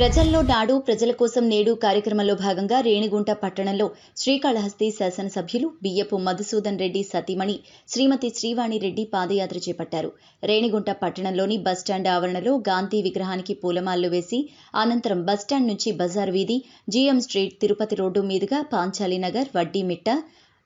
ప్రజల్లో నాడు ప్రజల కోసం నేడు కార్యక్రమంలో భాగంగా రేణిగుంట పట్టణంలో శ్రీకాళహస్తి శాసనసభ్యులు బియ్యపు మధుసూదన్ రెడ్డి సతీమణి శ్రీమతి శ్రీవాణి రెడ్డి పాదయాత్ర చేపట్టారు. రేణిగుంట పట్టణంలోని బస్టాండ్ ఆవరణలో గాంధీ విగ్రహానికి పూలమాలలు వేసి అనంతరం బస్టాండ్ నుంచి బజార్ వీధి జీఎం స్ట్రీట్ తిరుపతి రోడ్డు మీదుగా పాంచాలి నగర్ వడ్డీ మిట్ట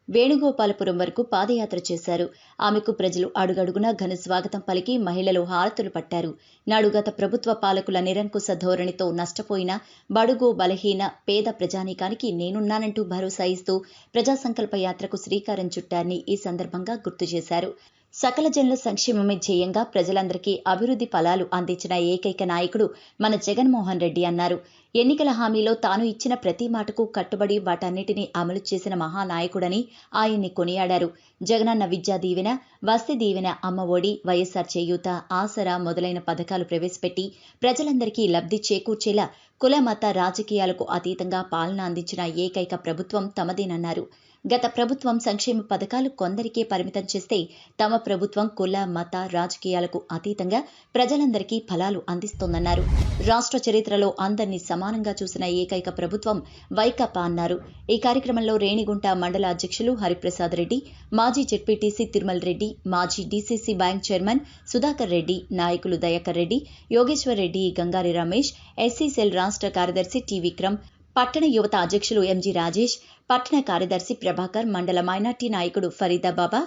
వేణుగోపాలపురం వరకు పాదయాత్ర చేశారు. ఆమెకు ప్రజలు అడుగడుగునా ఘన స్వాగతం పలికి మహిళలు హారతులు పట్టారు. నాడు గత ప్రభుత్వ పాలకుల నిరంకుశ ధోరణితో నష్టపోయిన బడుగు బలహీన పేద ప్రజానీకానికి నేనున్నానంటూ భరోసా ఇస్తూ ప్రజా సంకల్ప యాత్రకు శ్రీకారం చుట్టారని ఈ సందర్భంగా గుర్తు చేశారు. సకల జనుల సంక్షేమమే ధ్యేయంగా ప్రజలందరికీ అభివృద్ధి ఫలాలు అందించిన ఏకైక నాయకుడు మన జగన్మోహన్ రెడ్డి అన్నారు. ఎన్నికల హామీలో తాను ఇచ్చిన ప్రతి మాటకు కట్టుబడి వాటన్నిటినీ అమలు చేసిన మహానాయకుడని ఆయన్ని కొనియాడారు. జగనన్న విద్యా దీవెన వసతి దీవెన అమ్మ ఒడి వైఎస్ఆర్ చేయూత ఆసరా మొదలైన పథకాలు ప్రవేశపెట్టి ప్రజలందరికీ లబ్ధి చేకూర్చేలా కుల మత రాజకీయాలకు అతీతంగా పాలన అందించిన ఏకైక ప్రభుత్వం తమదేనన్నారు. గత ప్రభుత్వం సంక్షేమ పథకాలు కొందరికే పరిమితం చేస్తే తమ ప్రభుత్వం కుల మత రాజకీయాలకు అతీతంగా ప్రజలందరికీ ఫలాలు అందిస్తోందన్నారు. రాష్ట్ర చరిత్రలో అందరినీ సమానంగా చూసిన ఏకైక ప్రభుత్వం వైకాపా అన్నారు. ఈ కార్యక్రమంలో రేణిగుంట మండల అధ్యక్షులు హరిప్రసాద్ రెడ్డి మాజీ జెడ్పీటీసీ తిరుమల రెడ్డి మాజీ DCC bank chairman Sudhakar Reddy నాయకులు దయాకర్ రెడ్డి యోగేశ్వర్ రెడ్డి గంగారి రమేష్ ఎస్సీ సెల్ రాష్ట్ర కార్యదర్శి టి విక్రమ్ పట్టణ యువత అధ్యక్షులు ఎంజి రాజేష్ పట్టణ కార్యదర్శి ప్రభాకర్ మండల మైనార్టీ నాయకుడు ఫరీదాబాబా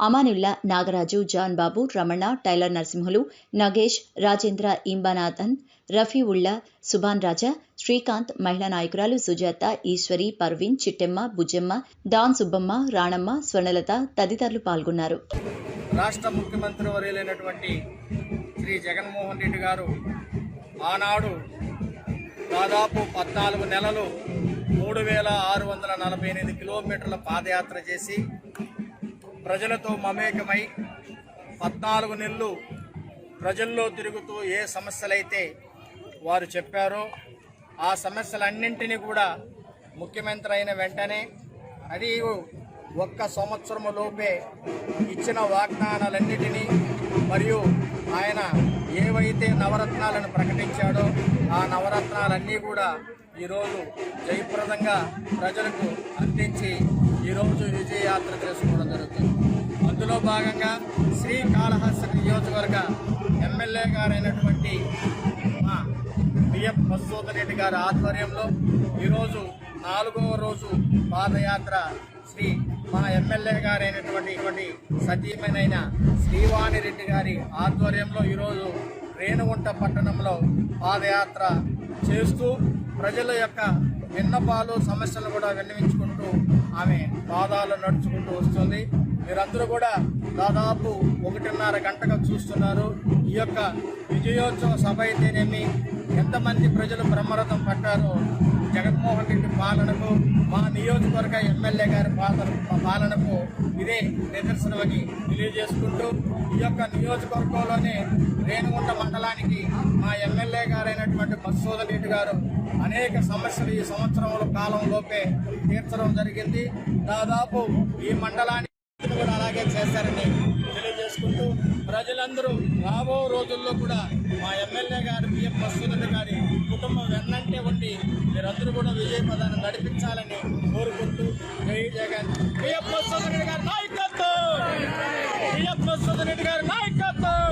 అమానుల్లా నాగరాజు జాన్ బాబు రమణ టైలర్ నరసింహులు నగేష్ రాజేంద్ర ఇంబానాథన్ రఫీవుల్లా సుభాన్ రాజా శ్రీకాంత్ మహిళా నాయకురాలు సుజాత ఈశ్వరి పర్వీన్ చిట్టెమ్మ బుజ్జమ్మ డాన్ సుబ్బమ్మ రాణమ్మ స్వర్ణలత తదితరులు పాల్గొన్నారు. రాష్ట్ర ముఖ్యమంత్రి వర్యులైనటువంటి శ్రీ జగన్మోహన్ రెడ్డి గారు ఆనాడు దాదాపు పద్నాలుగు నెలలు మూడు వేల ఆరు వందల నలభై ఎనిమిది కిలోమీటర్ల పాదయాత్ర చేసి ప్రజలతో మమేకమై పద్నాలుగు నెలలు ప్రజల్లో తిరుగుతూ ఏ సమస్యలైతే వారు చెప్పారో ఆ సమస్యలన్నింటినీ కూడా ముఖ్యమంత్రి అయిన వెంటనే అది ఒక్క సంవత్సరము లోపే ఇచ్చిన వాగ్దానాలన్నిటినీ మరియు ఆయన ఏవైతే నవరత్నాలను ప్రకటించాడో ఆ నవరత్నాలన్నీ కూడా ఈరోజు జయప్రదంగా ప్రజలకు అందించి ఈరోజు విజయయాత్ర చేసుకోవడం జరుగుతుంది. అందులో భాగంగా శ్రీకాళహస్తి నియోజకవర్గ ఎమ్మెల్యే గారైనటువంటి మా బిఎం మధుసూదన్ రెడ్డి గారి ఆధ్వర్యంలో ఈరోజు నాలుగవ రోజు పాదయాత్ర శ్రీ మా ఎమ్మెల్యే గారైనటువంటి ఇటువంటి సతీమణైన శ్రీవాణి రెడ్డి గారి ఆధ్వర్యంలో ఈరోజు రేణుగుంట పట్టణంలో పాదయాత్ర చేస్తూ ప్రజల యొక్క విన్నపాలు సమస్యలు కూడా విన్నవించుకుంటూ ఆమె పాదాలు నడుచుకుంటూ వస్తుంది. మీరందరూ కూడా దాదాపు ఒకటిన్నర గంటగా చూస్తున్నారు. ఈ యొక్క విజయోత్సవ సభ అయితేనేమి ఎంతమంది ప్రజలు బ్రహ్మరథం పట్టారో జగన్మోహన్ రెడ్డి పాలనకు మా నియోజకవర్గ ఎమ్మెల్యే గారి పాలన పాలనకు ఇదే నిదర్శనమని తెలియజేసుకుంటూ ఈ యొక్క నియోజకవర్గంలోనే రేణుగుంట మండలానికి మా ఎమ్మెల్యే గారైనటువంటి మధుసూదన్ రెడ్డి గారు అనేక సమస్యలు ఈ సంవత్సరంలో కాలంలోపే తీర్చడం జరిగింది. దాదాపు ఈ మండలానికి కూడా అలాగే చేస్తారని తెలియజేసుకుంటూ ప్రజలందరూ రాబో రోజుల్లో కూడా మా ఎమ్మెల్యే గారు బిఎం మసూదన్ గారి కుటుంబం వెన్నంటే ఉండి అందరూ కూడా ప్రధానం నడిపించాలని కోరుకుంటూ జై జగన్. గారు నాయకత్వం! బిఎం నాయకత్వం!